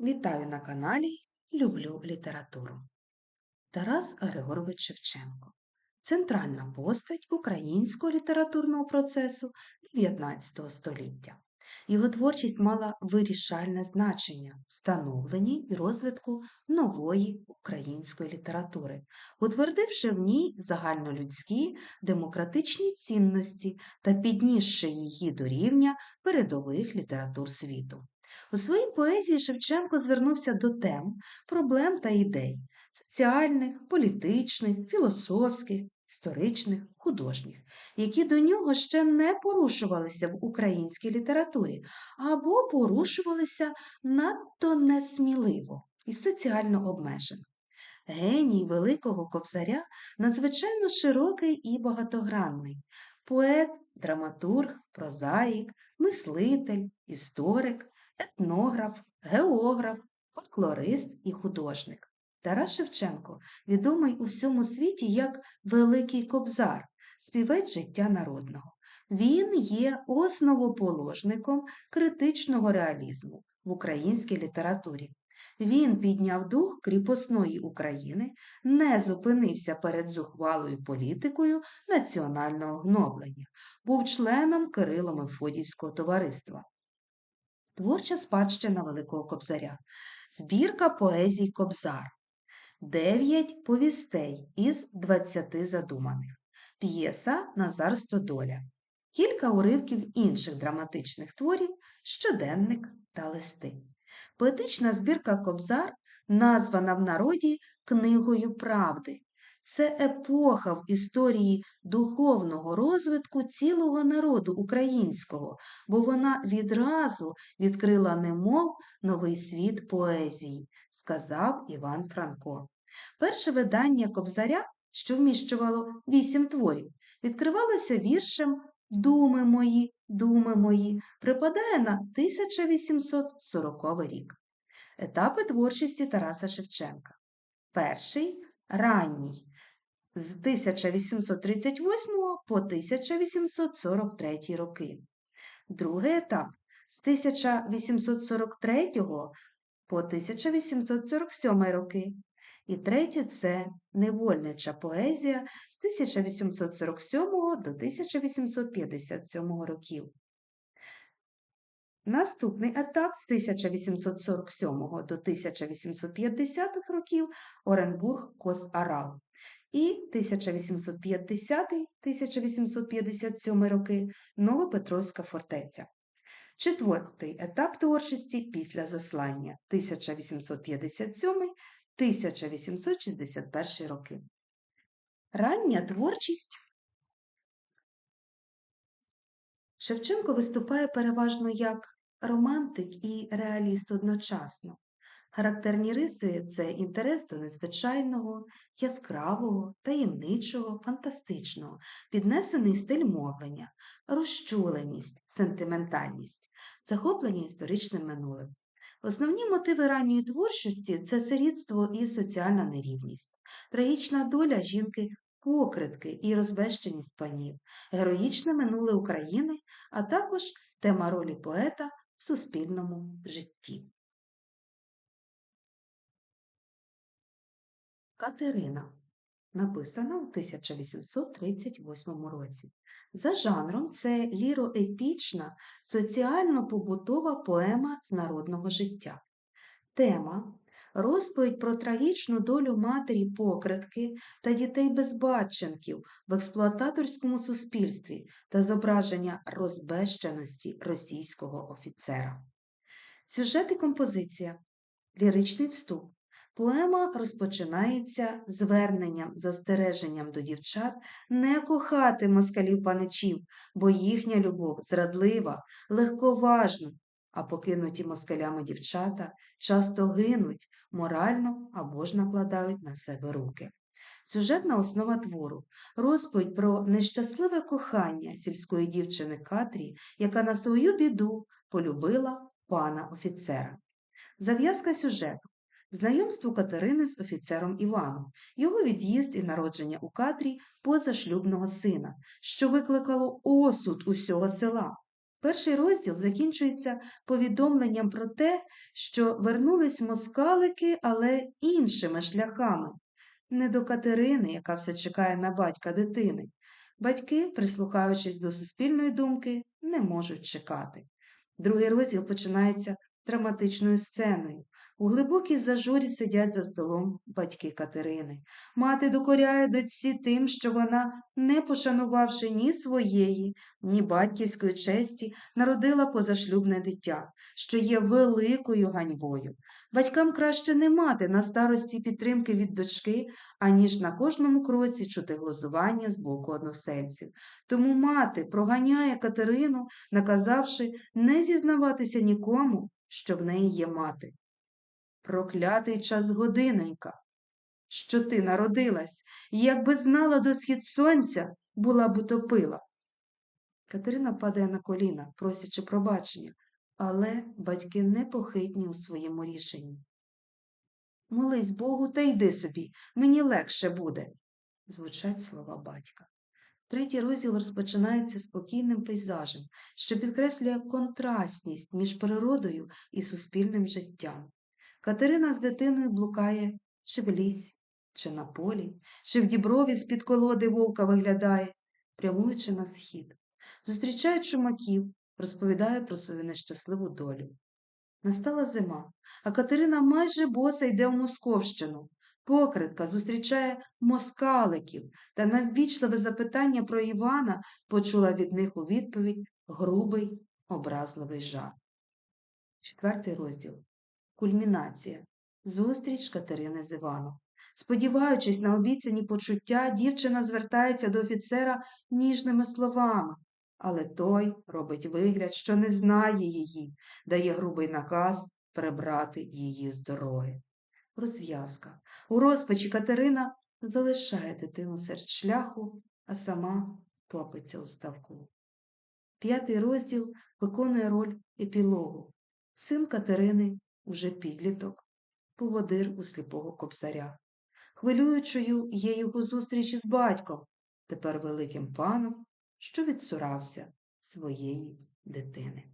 Вітаю на каналі Люблю літературу. Тарас Григорович Шевченко центральна постать українського літературного процесу 19 століття. Його творчість мала вирішальне значення в становленні і розвитку нової української літератури, утвердивши в ній загальнолюдські демократичні цінності та піднісши її до рівня передових літератур світу. У своїй поезії Шевченко звернувся до тем, проблем та ідей соціальних, політичних, філософських, історичних, художніх, які до нього ще не порушувалися в українській літературі або порушувалися надто несміливо і соціально обмежено. Геній Великого Кобзаря надзвичайно широкий і багатогранний поет, драматург, прозаїк, мислитель, історик, етнограф, географ, фольклорист і художник. Тарас Шевченко відомий у всьому світі як Великий Кобзар, співець життя народного. Він є основоположником критичного реалізму в українській літературі. Він підняв дух кріпосної України, не зупинився перед зухвалою політикою національного гноблення, був членом Кирило-Мефодівського товариства. Творча спадщина Великого Кобзаря, збірка поезій Кобзар, дев'ять повістей із двадцяти задуманих, п'єса Назар Стодоля, кілька уривків інших драматичних творів, щоденник та листи. Поетична збірка Кобзар названа в народі Книгою правди. Це епоха в історії духовного розвитку цілого народу українського, бо вона відразу відкрила немов новий світ поезії, сказав Іван Франко. Перше видання Кобзаря, що вміщувало вісім творів, відкривалося віршем Думи мої, думи мої, припадає на 1840 рік. Етапи творчості Тараса Шевченка. Перший ранній з 1838 по 1843 роки. Другий етап з 1843 по 1847 роки. І третє це невольнича поезія з 1847 до 1857 років. Наступний етап з 1847 до 1850-х років Оренбург Кос-Арал і 1850-1857 роки Новопетровська фортеця. Четвертий етап творчості після заслання 1857-1861 роки. Рання творчість Шевченко виступає переважно як романтик і реаліст одночасно. Характерні риси це інтерес до незвичайного, яскравого, таємничого, фантастичного, піднесений стиль мовлення, розчуленість, сентиментальність, захоплення історичним минулим. Основні мотиви ранньої творчості це сирітство і соціальна нерівність, трагічна доля жінки покритки і розбещеність панів, героїчне минуле України, а також тема ролі поета в суспільному житті. Катерина написана у 1838 році. За жанром це ліроепічна соціально-побутова поема з народного життя. Тема розповідь про трагічну долю матері покритки та дітей безбатченків в експлуататорському суспільстві та зображення розбещеності російського офіцера. Сюжет і композиція, ліричний вступ. Поема розпочинається зверненням, застереженням до дівчат не кохати москалів паничів, бо їхня любов зрадлива, легковажна, а покинуті москалями дівчата часто гинуть морально або ж накладають на себе руки. Сюжетна основа твору розповідь про нещасливе кохання сільської дівчини Катрі, яка на свою біду полюбила пана офіцера. Зав'язка сюжету знайомство Катерини з офіцером Іваном, його від'їзд і народження у Катрі позашлюбного сина, що викликало осуд усього села. Перший розділ закінчується повідомленням про те, що вернулись москалики, але іншими шляхами. Не до Катерини, яка все чекає на батька дитини. Батьки, прислухаючись до суспільної думки, не можуть чекати. Другий розділ починається драматичною сценою. У глибокій зажурі сидять за столом батьки Катерини. Мати докоряє дочці тим, що вона, не пошанувавши ні своєї, ні батьківської честі, народила позашлюбне дитя, що є великою ганьбою. Батькам краще не мати на старості підтримки від дочки, аніж на кожному кроці чути глузування з боку односельців. Тому мати проганяє Катерину, наказавши не зізнаватися нікому, що в неї є мати. Проклятий час годинонька, що ти народилась, і якби знала до схід сонця, була б утопила. Катерина падає на коліна, просячи пробачення, але батьки непохитні у своєму рішенні. Молись Богу та йди собі, мені легше буде, звучать слова батька. Третій розділ розпочинається спокійним пейзажем, що підкреслює контрастність між природою і суспільним життям. Катерина з дитиною блукає чи в лісі, чи на полі, чи в діброві з-під колоди вовка виглядає, прямуючи на схід. Зустрічає чумаків, розповідає про свою нещасливу долю. Настала зима, а Катерина майже боса йде в Московщину. Покритка зустрічає москаликів та на ввічливе запитання про Івана почула від них у відповідь грубий, образливий жах. Четвертий розділ. Кульмінація. Зустріч Катерини з Іваном. Сподіваючись на обіцяні почуття, дівчина звертається до офіцера ніжними словами, але той робить вигляд, що не знає її, дає грубий наказ прибрати її з дороги. Розв'язка. У розпачі Катерина залишає дитину серед шляху, а сама топиться у ставку. П'ятий розділ виконує роль епілогу. Син Катерини уже підліток, поводир у сліпого кобзаря. Хвилюючою є його зустріч із батьком, тепер великим паном, що відсурався своєї дитини.